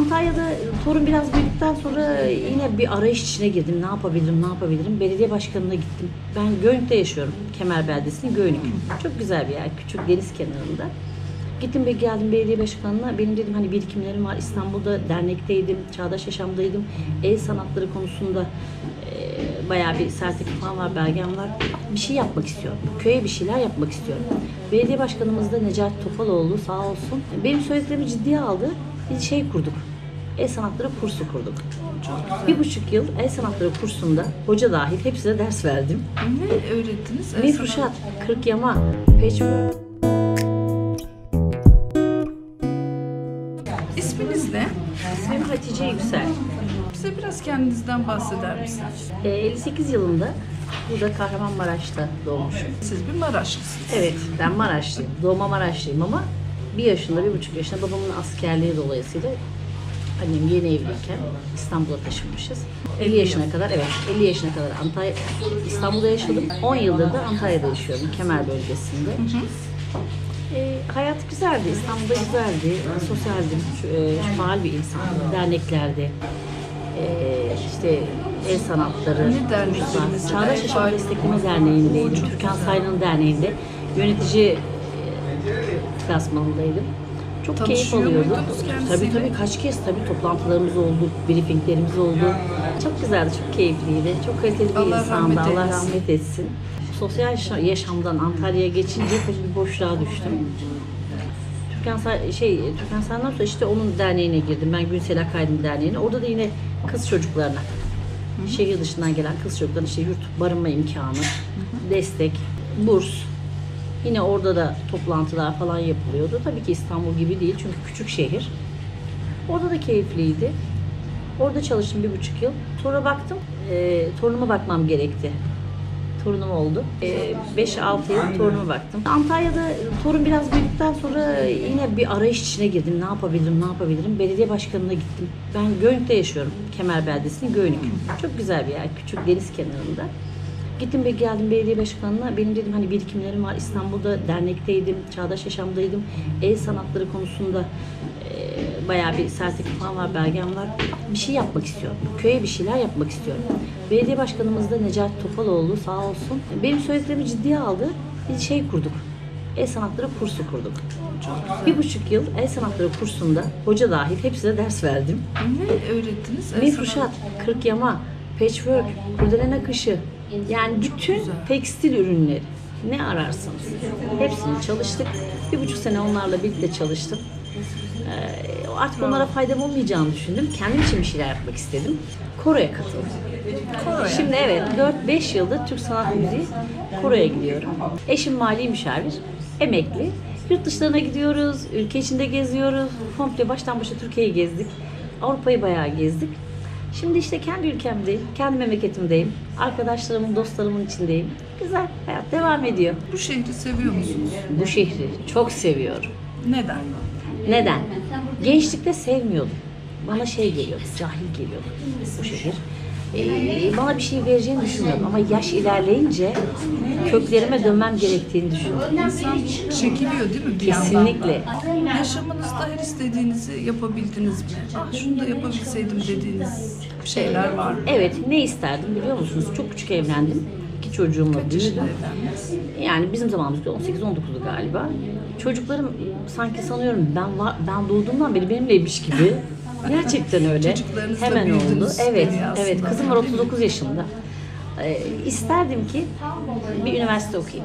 Antalya'da torun biraz büyüdükten sonra yine bir arayış içine girdim. Ne yapabilirim, ne yapabilirim? Belediye başkanına gittim. Ben Göynük'te yaşıyorum. Kemer Beldesi'nin Göynük. Çok güzel bir yer. Küçük deniz kenarında. Gittim ve geldim belediye başkanına. Benim dedim hani birikimlerim var. İstanbul'da dernekteydim, çağdaş yaşamdaydım. El sanatları konusunda e, bayağı bir sertifikam var, belgem var. Bir şey yapmak istiyorum. Köye bir şeyler yapmak istiyorum. Belediye başkanımız da Necati Topaloğlu sağ olsun. Benim söylediklerimi ciddiye aldı. Bir şey kurduk. El sanatları kursu kurduk. Bir buçuk yıl el sanatları kursunda hoca dahil hepsine ders verdim. Ne öğrettiniz? El Mefruşat, kırk yama, sanat- İsminiz ne? İsmim Hatice Yüksel. Bize biraz kendinizden bahseder misiniz? Ee, 58 yılında burada Kahramanmaraş'ta doğmuşum. Siz bir Maraşlısınız. Evet, ben Maraşlıyım. Doğma Maraşlıyım ama bir yaşında, bir buçuk yaşında babamın askerliği dolayısıyla annem yeni evliyken İstanbul'a taşınmışız. 50 yaşına kadar, evet 50 yaşına kadar Antalya, İstanbul'da yaşadım. 10 yıldır da Antalya'da yaşıyorum, Kemer bölgesinde. E, hayat güzeldi, İstanbul'da güzeldi. Sosyaldim, e, faal bir insandım. Derneklerde, e, işte el sanatları, Ne mesela? Çağdaş Yaşam Destekleme Derneği'ndeydim. Türkan Sayın'ın derneğinde yönetici e, klasmanındaydım. Çok keyif Tanışıyor alıyordu. muydunuz kendisiyle? Tabii tabii kaç kez tabii toplantılarımız oldu, briefinglerimiz oldu. Çok güzeldi, çok keyifliydi. Çok kaliteli bir Allah insandı. rahmet Allah eylesin. rahmet etsin. Sosyal yaşa- yaşamdan Antalya'ya geçince bir boşluğa düştüm. Türkan şey Türkan Say'dan sonra işte onun derneğine girdim. Ben Günsel Akaydın Derneği'ne. Orada da yine kız çocuklarına şehir dışından gelen kız çocuklarına işte yurt barınma imkanı, destek, burs. Yine orada da toplantılar falan yapılıyordu. Tabii ki İstanbul gibi değil çünkü küçük şehir. Orada da keyifliydi. Orada çalıştım bir buçuk yıl. Sonra baktım, e, torunuma bakmam gerekti. Torunum oldu. 5-6 yıl torunuma baktım. Antalya'da torun biraz büyüdükten sonra yine bir arayış içine girdim. Ne yapabilirim, ne yapabilirim? Belediye başkanına gittim. Ben Göynük'te yaşıyorum. Kemer Beldesi'nin Göynük. Çok güzel bir yer. Küçük deniz kenarında. Gittim ve geldim belediye başkanına. Benim dedim hani birikimlerim var. İstanbul'da dernekteydim, çağdaş yaşamdaydım. El sanatları konusunda e, bayağı bir sertifikam var, belgem var. Bir şey yapmak istiyorum. Köye bir şeyler yapmak istiyorum. Belediye başkanımız da Necati Topaloğlu sağ olsun. Benim söylediklerimi ciddiye aldı. Bir şey kurduk. El sanatları kursu kurduk. Bir buçuk yıl el sanatları kursunda hoca dahil hepsine ders verdim. Ne öğrettiniz? El Mefruşat, kırk yama, patchwork, kurdele nakışı. Yani bütün tekstil ürünleri ne ararsanız hepsini çalıştık. Bir buçuk sene onlarla birlikte çalıştım. Ee, artık onlara faydam olmayacağını düşündüm. Kendim için bir şeyler yapmak istedim. Koro'ya katıldım. Koro'ya. Şimdi evet 4-5 yıldır Türk Sanat Müziği Koro'ya gidiyorum. Eşim mali müşavir, emekli. Yurt dışlarına gidiyoruz, ülke içinde geziyoruz. Komple baştan başa Türkiye'yi gezdik. Avrupa'yı bayağı gezdik. Şimdi işte kendi ülkemdeyim, kendi memleketimdeyim. Arkadaşlarımın, dostlarımın içindeyim. Güzel, hayat devam ediyor. Bu şehri seviyor musunuz? Bu şehri çok seviyorum. Neden? Neden? Gençlikte sevmiyordum. Bana şey geliyordu, cahil geliyordu bu şehir. Ee, bana bir şey vereceğini düşünmüyordum ama yaş ilerleyince köklerime dönmem gerektiğini düşündüm. İnsan çekiliyor değil mi bir yandan? Kesinlikle. Yaşamınızda her istediğinizi yapabildiniz mi? Ah şunu da yapabilseydim dediğiniz şeyler var mı? Evet, ne isterdim biliyor musunuz? Çok küçük evlendim. İki çocuğumla büyüdüm. Yani bizim zamanımızda 18-19'du galiba. Çocuklarım sanki sanıyorum ben var, ben doğduğumdan beri benimleymiş gibi. Gerçekten öyle. Çocuklarınızla Hemen oldu. Evet, evet. Kızım var 39 yaşında. Ee, isterdim ki bir üniversite okuyayım.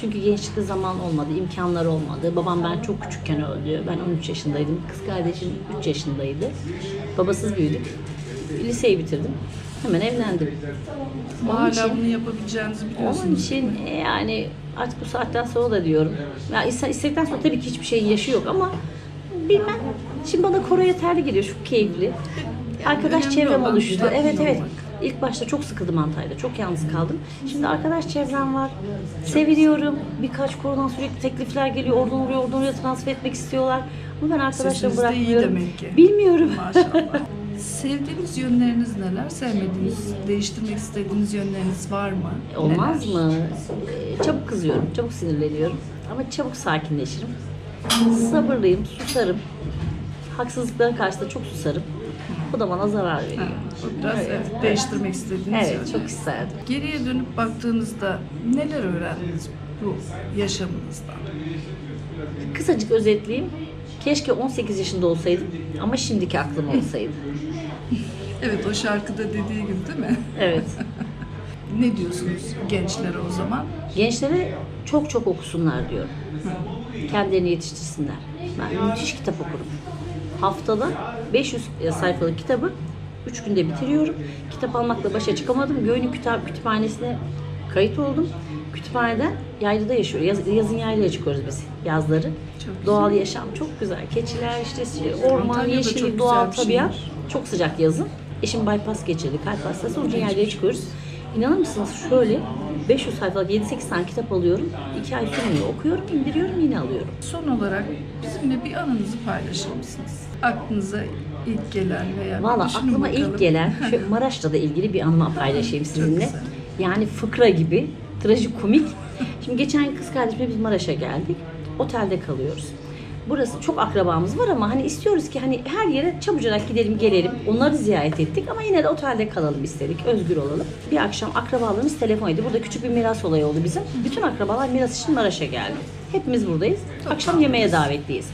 Çünkü gençlikte zaman olmadı, imkanlar olmadı. Babam ben çok küçükken öldü. Ben 13 yaşındaydım. Kız kardeşim 3 yaşındaydı. Babasız büyüdük. Liseyi bitirdim. Hemen evlendim. Ama Onun için- hala bunu yapabileceğinizi onun biliyorsunuz. için e, yani artık bu saatten sonra da diyorum. Ya istedikten sonra tabii ki hiçbir şeyin yaşı yok ama bilmem. Şimdi bana koro yeterli geliyor. Çok keyifli. Arkadaş çevrem oluştu. Evet evet. İlk başta çok sıkıldım Antalya'da. Çok yalnız kaldım. Şimdi arkadaş çevrem var. Seviliyorum. Birkaç korodan sürekli teklifler geliyor. Oradan oraya oradan oraya transfer etmek istiyorlar. Ama ben arkadaşlarımı Sesiniz de iyi bırakmıyorum. demek ki. Bilmiyorum. Maşallah. Sevdiğiniz yönleriniz neler? Sevmediğiniz, değiştirmek istediğiniz yönleriniz var mı? Olmaz Neler? mı? Ee, Çabuk kızıyorum, çabuk sinirleniyorum ama çabuk sakinleşirim. Sabırlıyım, susarım. haksızlıkların karşısında çok susarım. Bu da bana zarar veriyor. Ha, biraz evet, değiştirmek istediğiniz Evet, yönde. çok isterdim. Geriye dönüp baktığınızda neler öğrendiniz bu yaşamınızdan? Kısacık özetleyeyim. Keşke 18 yaşında olsaydım ama şimdiki aklım olsaydı. Evet o şarkıda dediği gibi değil mi? Evet. Ne diyorsunuz gençlere o zaman? Gençlere çok çok okusunlar diyorum. Kendilerini yetiştirsinler. Ben müthiş kitap okurum. Haftada 500 sayfalık kitabı 3 günde bitiriyorum. Kitap almakla başa çıkamadım. Kitap Kütüphanesi'ne kayıt oldum. Kütüphaneden yaylada yaşıyor. Yaz, yazın yaylaya çıkıyoruz biz yazları. Çok güzel. Doğal yaşam çok güzel. Keçiler işte orman, Antalya'da yeşillik, doğal güzel tabiat. Çok sıcak yazın. Eşim bypass geçirdi, kalp hastası. Onun için yaylaya çıkıyoruz. İnanır mısınız şöyle 500 sayfalık 7-8 tane kitap alıyorum. 2 ay sürmüyor. Okuyorum, indiriyorum, yine alıyorum. Son olarak bizimle bir anınızı paylaşır mısınız? Aklınıza ilk gelen veya Valla aklıma bakalım. ilk gelen şu Maraş'la da ilgili bir anımı paylaşayım sizinle. Yani fıkra gibi, trajikomik. Şimdi geçen kız kardeşimle biz Maraş'a geldik. Otelde kalıyoruz. Burası çok akrabamız var ama hani istiyoruz ki hani her yere çabucarak gidelim gelelim. Onları ziyaret ettik ama yine de otelde kalalım istedik. Özgür olalım. Bir akşam akrabalarımız telefon etti. Burada küçük bir miras olayı oldu bizim. Bütün akrabalar miras için Maraş'a geldi. Hepimiz buradayız. Akşam yemeğe davetliyiz.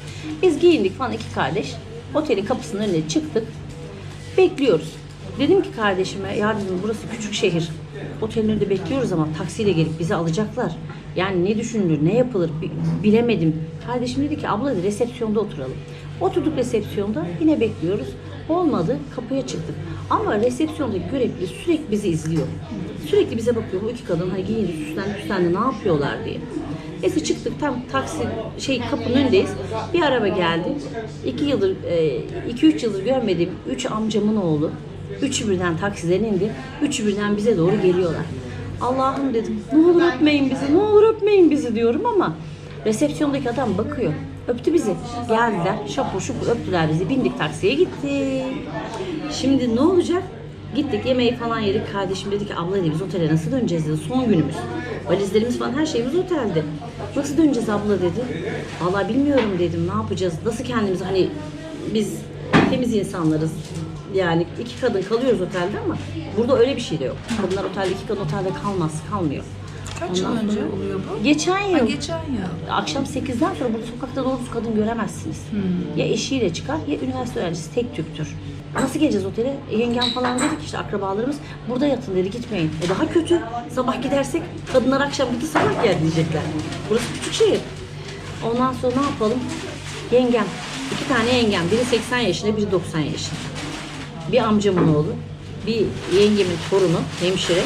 Biz giyindik falan iki kardeş. Otelin kapısının önüne çıktık. Bekliyoruz. Dedim ki kardeşime, ya dedim burası küçük şehir. Otelin önünde bekliyoruz ama taksiyle gelip bizi alacaklar. Yani ne düşünülür, ne yapılır bi- bilemedim. Kardeşim dedi ki abla dedi, resepsiyonda oturalım. Oturduk resepsiyonda yine bekliyoruz. Olmadı kapıya çıktık. Ama resepsiyondaki görevli sürekli bizi izliyor. Sürekli bize bakıyor. Bu iki kadın hani giyindi, süslendi, süslendi ne yapıyorlar diye. Neyse çıktık tam taksi şey kapının önündeyiz. Bir araba geldi. İki yıldır, e, iki üç yıldır görmediğim üç amcamın oğlu. Üçü birden taksiden indi. Üçü birden bize doğru geliyorlar. Allah'ım dedim ne olur öpmeyin bizi, ne olur öpmeyin bizi diyorum ama resepsiyondaki adam bakıyor. Öptü bizi. Geldiler, şapur şupur öptüler bizi. Bindik taksiye gittik. Şimdi ne olacak? Gittik yemeği falan yedik. Kardeşim dedi ki abla dedi biz otele nasıl döneceğiz dedi. Son günümüz. Valizlerimiz falan her şeyimiz otelde. Nasıl döneceğiz abla dedi. Vallahi bilmiyorum dedim. Ne yapacağız? Nasıl kendimizi hani biz temiz insanlarız. Yani iki kadın kalıyoruz otelde ama burada öyle bir şey de yok. Kadınlar otelde iki kadın otelde kalmaz, kalmıyor. Kaç yıl Ondan önce sonra- oluyor bu? Geçen Ha, yıl geçen yıl. akşam 8'den sonra burada sokakta doğrusu kadın göremezsiniz. Ya eşiyle çıkar ya üniversite öğrencisi tek tüktür. Nasıl geleceğiz otele? E, Yengem falan dedik işte akrabalarımız burada yatın dedi gitmeyin. E daha kötü. Sabah gidersek kadınlar akşam gitti sabah gel diyecekler. Burası küçük şehir. Ondan sonra ne yapalım? Yengem. İki tane yengem. Biri 80 yaşında biri 90 yaşında. Bir amcamın oğlu. Bir yengemin torunu hemşire.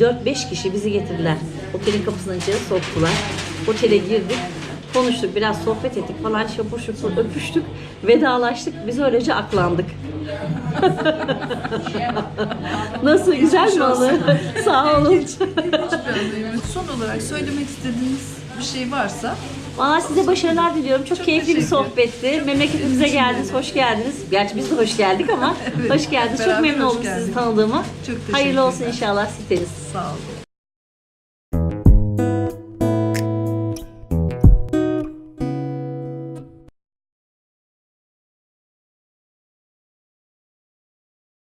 4-5 kişi bizi getirdiler. Otelin kapısından içeri soktular. Otele girdik. Konuştuk, biraz sohbet ettik falan şapur şupur öpüştük, vedalaştık. Biz öylece aklandık. Nasıl güzel mi onu? Sağ olun. Son olarak söylemek istediğiniz bir şey varsa Valla size başarılar diliyorum. Çok, Çok keyifli bir sohbetti. Memleketimize Bizim geldiniz, hoş geldiniz. Gerçi biz de hoş geldik ama Evet, hoş geldiniz. Çok memnun oldum sizi geldiniz. tanıdığıma. Çok Hayırlı olsun inşallah siteniz. sağ olun.